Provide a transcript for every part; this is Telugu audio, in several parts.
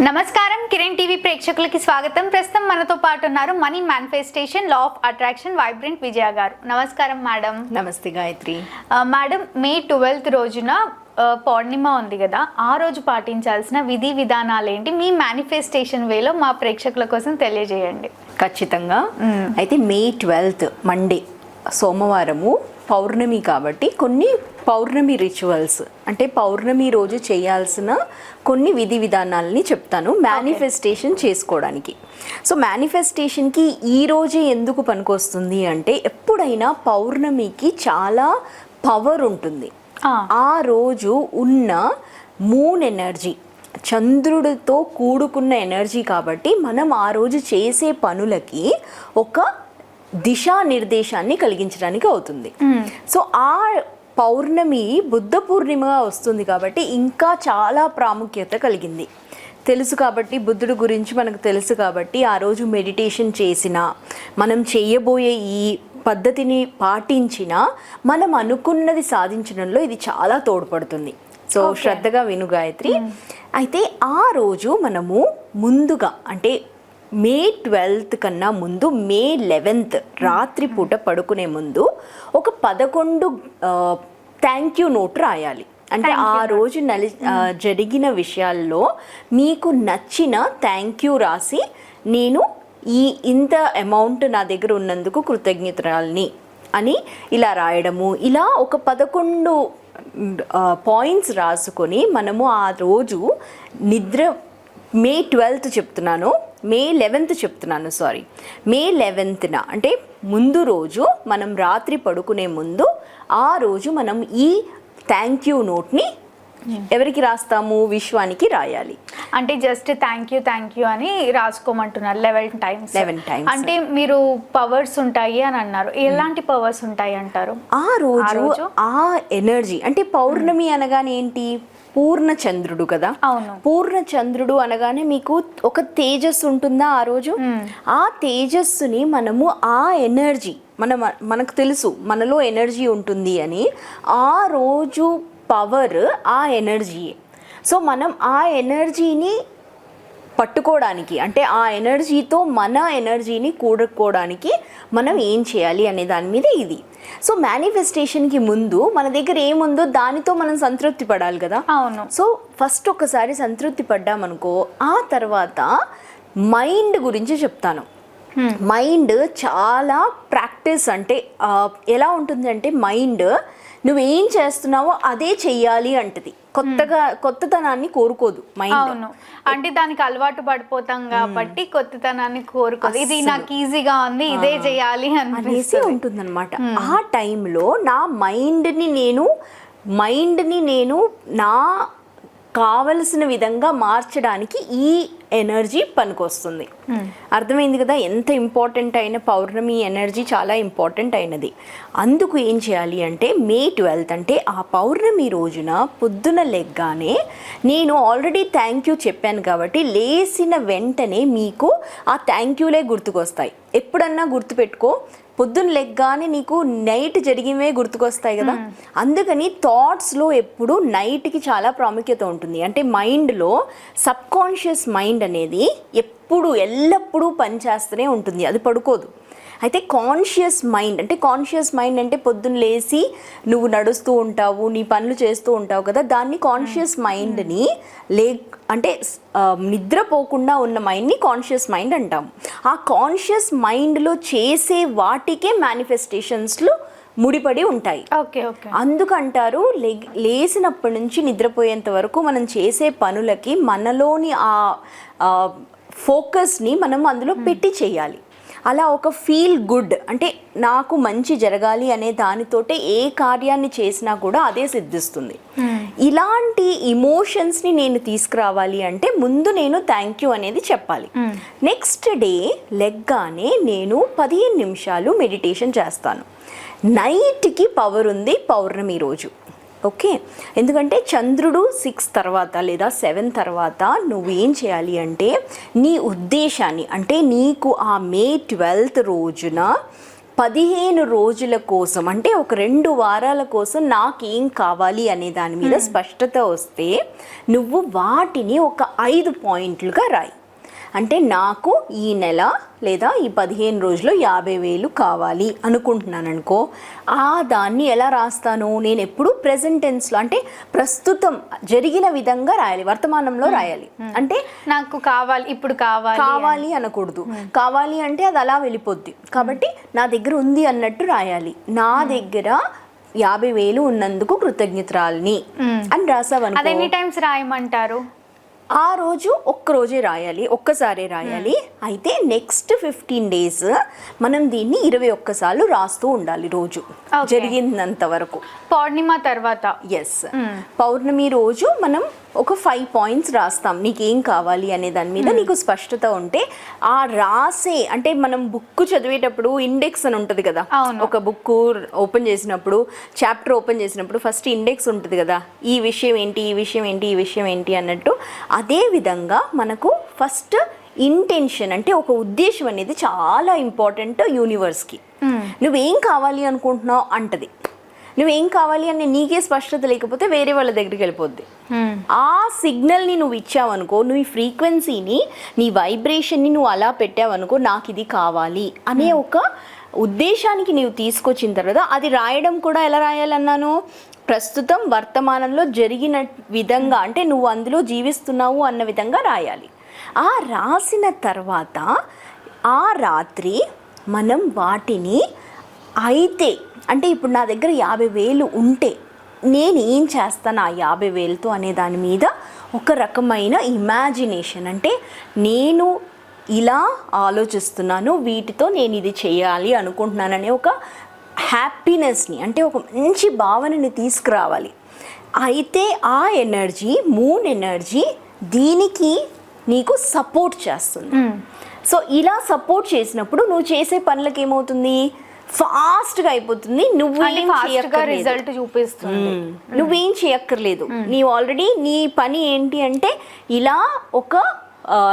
నమస్కారం. కిరణ్ టీవీ ప్రేక్షకులకి స్వాగతం. ప్రస్తుతం మనతో పాటు ఉన్నారు money manifestation law of attraction vibrant Vijaya garu. నమస్కారం మేడం. నమస్తే గాయత్రి. మేడం మే ట్వెల్త్ రోజున పౌర్ణిమ ఉంది కదా ఆ రోజు పాటించాల్సిన విధి విధానాలు ఏంటి? మీ మేనిఫెస్టేషన్ వేలో మా ప్రేక్షకుల కోసం తెలియజేయండి. ఖచ్చితంగా. అయితే మే ట్వెల్త్ మండే. సోమవారము పౌర్ణమి కాబట్టి కొన్ని పౌర్ణమి రిచువల్స్ అంటే పౌర్ణమి రోజు చేయాల్సిన కొన్ని విధి విధానాలని చెప్తాను. మేనిఫెస్టేషన్ చేసుకోవడానికి. సో మేనిఫెస్టేషన్కి ఈ రోజే ఎందుకు పనికొస్తుంది అంటే ఎప్పుడైనా పౌర్ణమికి చాలా పవర్ ఉంటుంది. ఆ. ఆ రోజు ఉన్న మూన్ ఎనర్జీ చంద్రుడితో కూడుకున్న ఎనర్జీ కాబట్టి మనం ఆ రోజు చేసే పనులకి ఒక దిశానిర్దేశాన్ని కలిగించడానికి అవుతుంది. సో ఆ పౌర్ణమి బుద్ధ పూర్ణిమగా వస్తుంది కాబట్టి ఇంకా చాలా ప్రాముఖ్యత కలిగింది. తెలుసు కాబట్టి బుద్ధుడు గురించి మనకు తెలుసు కాబట్టి ఆ రోజు మెడిటేషన్ చేసిన మనం చేయబోయే ఈ పద్ధతిని పాటించిన మనం అనుకున్నది సాధించడంలో ఇది చాలా తోడ్పడుతుంది. సో శ్రద్ధగా విను గాయత్రి. అయితే ఆ రోజు మనము ముందుగా అంటే మే ట్వెల్త్ కన్నా ముందు మే లెవెన్త్ రాత్రిపూట పడుకునే ముందు ఒక పదకొండు థ్యాంక్ యూ నోట్ రాయాలి. అంటే ఆ రోజు నలి ఆ, జరిగిన విషయాల్లో మీకు నచ్చిన థ్యాంక్ యూ రాసి నేను ఈ ఇంత అమౌంట్ నా దగ్గర ఉన్నందుకు కృతజ్ఞతరాల్ని అని ఇలా రాయడము. ఇలా ఒక పదకొండు పాయింట్స్ రాసుకొని మనము ఆ రోజు నిద్ర మే ట్వెల్త్ చెప్తున్నాను. మే లెవెన్త్ చెప్తున్నాను సారీ మే లెవెన్త్న అంటే ముందు రోజు మనం రాత్రి పడుకునే ముందు ఆ రోజు మనం ఈ థ్యాంక్ యూ నోట్ని ఎవరికి రాస్తాము? విశ్వానికి రాయాలి. అంటే just thank you thank you అని రాసుకోమంటున్నారు లెవెన్ టైమ్స్. 11 times. అంటే మీరు పవర్స్ ఉంటాయి అని అన్నారు. ఎలాంటి పవర్స్ ఉంటాయి అంటారు? ఆ రోజు? ఆ ఎనర్జీ అంటే పౌర్ణమి అనగానే ఏంటి పూర్ణ చంద్రుడు కదా? అవును. పూర్ణ చంద్రుడు అనగానే మీకు ఒక తేజస్సు ఉంటుందా ఆ రోజు? ఆ తేజస్సుని మనము ఆ ఎనర్జీ మన మనకు తెలుసు మనలో ఎనర్జీ ఉంటుంది అని ఆ రోజు పవర్ ఆ ఎనర్జీ సో మనం ఆ ఎనర్జీని పట్టుకోవడానికి అంటే ఆ ఎనర్జీతో మన ఎనర్జీని కూడుకోవడానికి మనం ఏం చేయాలి అనే దాని మీద ఇది. సో మేనిఫెస్టేషన్కి ముందు మన దగ్గర ఏముందో దానితో మనం సంతృప్తి పడాలి కదా. అవును. సో ఫస్ట్ ఒకసారి సంతృప్తి పడ్డామనుకో ఆ తర్వాత మైండ్ గురించి చెప్తాను. మైండ్ చాలా ప్రాక్టీస్ అంటే ఎలా ఉంటుంది అంటే మైండ్ నువ్వేం చేస్తున్నావో అదే చెయ్యాలి అంటది. కొత్తగా కొత్తతనాన్ని కోరుకోదు మైండ్ అవును. అంటే దానికి అలవాటు పడిపోతాం కాబట్టి కొత్తతనాన్ని కోరుకోదు. ఇది నాకు ఈజీగా ఉంది ఇదే చేయాలి అనేసి అనిపిస్తుంది ఉంటుందన్నమాట ఆ టైంలో నా మైండ్ని నేను మైండ్ని నేను నా కావలసిన విధంగా మార్చడానికి ఈ ఎనర్జీ పనికొస్తుంది. అర్థమైంది కదా? ఎంత ఇంపార్టెంట్ అయిన పౌర్ణమి ఎనర్జీ చాలా ఇంపార్టెంట్ అయినది. అందుకు ఏం చేయాలి అంటే మే ట్వెల్త్ అంటే ఆ పౌర్ణమి రోజున పొద్దున లెగ్గానే నేను ఆల్రెడీ థ్యాంక్ యూ చెప్పాను కాబట్టి లేచిన వెంటనే మీకు ఆ థ్యాంక్ యూలే గుర్తుకొస్తాయి. ఎప్పుడన్నా గుర్తుపెట్టుకో పొద్దున్న లెగ్గానే నీకు నైట్ జరిగినవే గుర్తుకొస్తాయి కదా? అందుకని థాట్స్లో ఎప్పుడు నైట్కి చాలా ప్రాముఖ్యత ఉంటుంది. అంటే మైండ్లో సబ్ కాన్షియస్ మైండ్ అనేది ఎప్పుడు ఎల్లప్పుడూ పనిచేస్తూనే ఉంటుంది. అది పడుకోదు. అయితే కాన్షియస్ మైండ్ అంటే కాన్షియస్ మైండ్ అంటే పొద్దున్న లేచి నువ్వు నడుస్తూ ఉంటావు నీ పనులు చేస్తూ ఉంటావు కదా దాన్ని కాన్షియస్ మైండ్ని లే అంటే నిద్రపోకుండా ఉన్న మైండ్ని కాన్షియస్ మైండ్ అంటాం. ఆ కాన్షియస్ మైండ్లో చేసే వాటికే మేనిఫెస్టేషన్స్లో ముడిపడి ఉంటాయి. Okay okay. అందుకంటారు లే లేచినప్పటి నుంచి నిద్రపోయేంత వరకు మనం చేసే పనులకి మనలోని ఆ ఆ ఫోకస్ని మనం అందులో పెట్టి చేయాలి. అలా ఒక ఫీల్ గుడ్ అంటే నాకు మంచి జరగాలి అనే దానితోటే ఏ కార్యాన్ని చేసినా కూడా అదే సిద్ధిస్తుంది. ఇలాంటి ఇమోషన్స్ని నేను తీసుకురావాలి అంటే ముందు నేను థ్యాంక్ యూ అనేది చెప్పాలి. నెక్స్ట్ డే లెగ్గానే నేను పదిహేను నిమిషాలు మెడిటేషన్ చేస్తాను. నైట్కి పవర్ ఉంది పౌర్ణమి రోజు. ఓకే? ఎందుకంటే చంద్రుడు సిక్స్ తర్వాత లేదా సెవెన్ తర్వాత నువ్వేం చేయాలి అంటే నీ ఉద్దేశాన్ని అంటే నీకు ఆ మే ట్వెల్త్ రోజున పదిహేను రోజుల కోసం అంటే ఒక రెండు వారాల కోసం నాకేం కావాలి అనే దాని మీద స్పష్టత వస్తే నువ్వు వాటిని ఒక ఐదు పాయింట్లుగా రాయి. అంటే నాకు ఈ నెల లేదా ఈ పదిహేను రోజులు యాభై వేలు కావాలి అనుకుంటున్నాను అనుకో ఆ దాన్ని ఎలా రాస్తాను? నేను ఎప్పుడు ప్రెసెంట్ టెన్స్లో అంటే ప్రస్తుతం జరిగిన విధంగా రాయాలి వర్తమానంలో రాయాలి. అంటే నాకు కావాలి ఇప్పుడు కావాలి కావాలి అనకూడదు. కావాలి అంటే అది అలా వెళ్ళిపోద్ది. కాబట్టి నా దగ్గర ఉంది అన్నట్టు రాయాలి. నా దగ్గర యాభై వేలు ఉన్నందుకు కృతజ్ఞతరాలని అని అది రాసావనుకో ఎన్ని టైమ్స్ రాయమంటారు. ఆ రోజు ఒక్క రోజే రాయాలి ఒక్కసారే రాయాలి. అయితే నెక్స్ట్ ఫిఫ్టీన్ డేస్ మనం దీన్ని ఇరవై ఒక్కసార్లు రాస్తూ ఉండాలి రోజు. జరిగినంత వరకు. పౌర్ణిమ తర్వాత. ఎస్ పౌర్ణమి రోజు మనం ఒక ఫైవ్ పాయింట్స్ రాస్తాం. నీకేం కావాలి అనే దాని మీద నీకు స్పష్టత ఉంటే ఆ రాసే అంటే మనం బుక్ చదివేటప్పుడు ఇండెక్స్ అని ఉంటుంది కదా. ఒక బుక్ ఓపెన్ చేసినప్పుడు చాప్టర్ ఓపెన్ చేసినప్పుడు ఫస్ట్ ఇండెక్స్ ఉంటుంది కదా? ఈ విషయం ఏంటి ఈ విషయం ఏంటి ఈ విషయం ఏంటి అన్నట్టు అదే విధంగా మనకు ఫస్ట్ ఇంటెన్షన్ అంటే ఒక ఉద్దేశం అనేది చాలా ఇంపార్టెంట్ యూనివర్స్కి నువ్వేం కావాలి అనుకుంటున్నావు? అంటది. నువ్వేం కావాలి అని నీకే స్పష్టత లేకపోతే వేరే వాళ్ళ దగ్గరికి వెళ్ళిపోద్ది. Hmm. ఆ సిగ్నల్ని నువ్వు ఇచ్చావనుకో నువ్వు ఈ ఫ్రీక్వెన్సీని నీ వైబ్రేషన్ని నువ్వు అలా పెట్టావనుకో నాకు ఇది కావాలి అనే ఒక ఉద్దేశానికి నీవు తీసుకొచ్చిన తర్వాత అది రాయడం కూడా ఎలా రాయాలన్నాను? ప్రస్తుతం వర్తమానంలో జరిగిన విధంగా అంటే నువ్వు అందులో జీవిస్తున్నావు అన్న విధంగా రాయాలి. ఆ రాసిన తర్వాత ఆ రాత్రి మనం వాటిని అయితే అంటే ఇప్పుడు నా దగ్గర యాభై వేలు ఉంటే నేను ఏం చేస్తాను ఆ యాభై వేలతో అనే దాని మీద ఒక రకమైన ఇమాజినేషన్ అంటే నేను ఇలా ఆలోచిస్తున్నాను వీటితో నేను ఇది చేయాలి అనుకుంటున్నాననే ఒక హ్యాపీనెస్ని అంటే ఒక మంచి భావనని తీసుకురావాలి. అయితే ఆ ఎనర్జీ మూన్ ఎనర్జీ దీనికి నీకు సపోర్ట్ చేస్తుంది. సో ఇలా సపోర్ట్ చేసినప్పుడు నువ్వు చేసే పనులకు ఏమవుతుంది? అయిపోతుంది. నువ్వు ఫాస్ట్గా చేయక్కర్లేదు. రిజల్ట్ చూపిస్తుంది. నువ్వేం చేయక్కర్లేదు. నీవు ఆల్రెడీ నీ పని ఏంటి అంటే ఇలా ఒక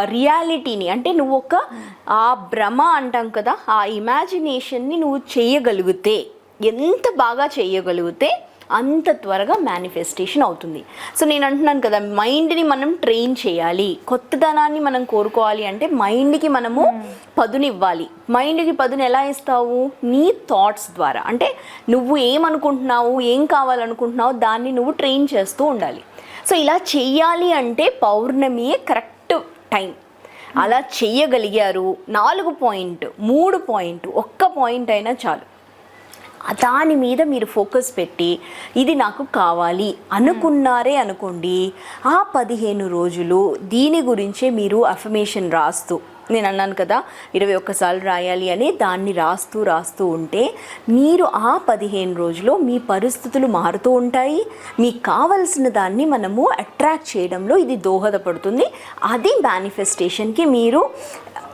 రియాలిటీని అంటే నువ్వు ఒక ఆ భ్రమ అంటాం కదా ఆ ఇమాజినేషన్ని నువ్వు చేయగలిగితే ఎంత బాగా చేయగలిగితే అంత త్వరగా మేనిఫెస్టేషన్ అవుతుంది. సో నేను అంటున్నాను కదా మైండ్ని మనం ట్రైన్ చేయాలి. కొత్తదనాన్ని మనం కోరుకోవాలి అంటే మైండ్కి మనము పదునివ్వాలి. మైండ్కి పదును ఎలా ఇస్తావు? నీ థాట్స్ ద్వారా. అంటే నువ్వు ఏమనుకుంటున్నావు ఏం కావాలనుకుంటున్నావు దాన్ని నువ్వు ట్రైన్ చేస్తూ ఉండాలి. సో ఇలా చెయ్యాలి అంటే పౌర్ణమియే కరెక్ట్ టైం. అలా చెయ్యగలిగారు నాలుగు పాయింట్ మూడు పాయింట్ ఒక్క పాయింట్ అయినా చాలు. దాని మీద మీరు ఫోకస్ పెట్టి ఇది నాకు కావాలి అనుకున్నారే అనుకోండి ఆ పదిహేను రోజులు దీని గురించే మీరు అఫర్మేషన్ రాస్తూ నేను అన్నాను కదా ఇరవై ఒక్కసార్లు రాయాలి అని దాన్ని రాస్తూ రాస్తూ ఉంటే మీరు ఆ పదిహేను రోజులు మీ పరిస్థితులు మారుతూ ఉంటాయి. మీకు కావలసిన దాన్ని మనము అట్రాక్ట్ చేయడంలో ఇది దోహదపడుతుంది. అది మేనిఫెస్టేషన్కి మీరు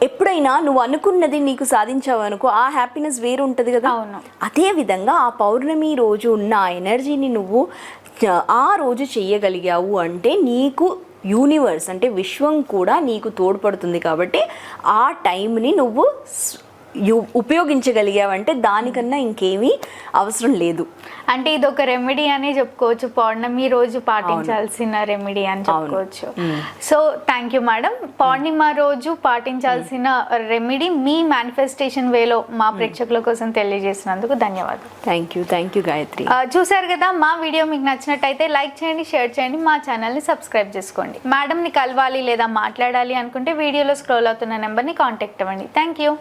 ఎప్పుడైనా నువ్వు అనుకున్నది నీకు సాధించావు అనుకో ఆ హ్యాపీనెస్ వేరు ఉంటుంది కదా. అదే విధంగా ఆ పౌర్ణమి రోజు ఉన్న ఆ ఎనర్జీని నువ్వు ఆ రోజు చెయ్యగలిగావు అంటే నీకు యూనివర్స్ అంటే విశ్వం కూడా నీకు తోడ్పడుతుంది కాబట్టి ఆ టైంని నువ్వు ఉపయోగించగలిగావంటే దానికన్నా ఇంకేమీ అవసరం లేదు. అంటే ఇది ఒక రెమెడీ అనే చెప్పుకోవచ్చు. పౌర్ణమి రోజు పాటించాల్సిన రెమెడీ అని చెప్పుకోవచ్చు. సో థ్యాంక్ యూ మేడం పౌర్ణిమ రోజు పాటించాల్సిన రెమెడీ మీ మేనిఫెస్టేషన్ వేలో మా ప్రేక్షకుల కోసం తెలియజేసినందుకు ధన్యవాదాలు. Thank you thank you Gayatri ఆ, చూశారు కదా మా వీడియో మీకు నచ్చినట్టయితే లైక్ చేయండి షేర్ చేయండి మా ఛానల్ని సబ్స్క్రైబ్ చేసుకోండి. మేడంని కలవాలి లేదా మాట్లాడాలి అనుకుంటే వీడియోలో స్క్రోల్ అవుతున్న నెంబర్ని కాంటాక్ట్ అవ్వండి. Thank you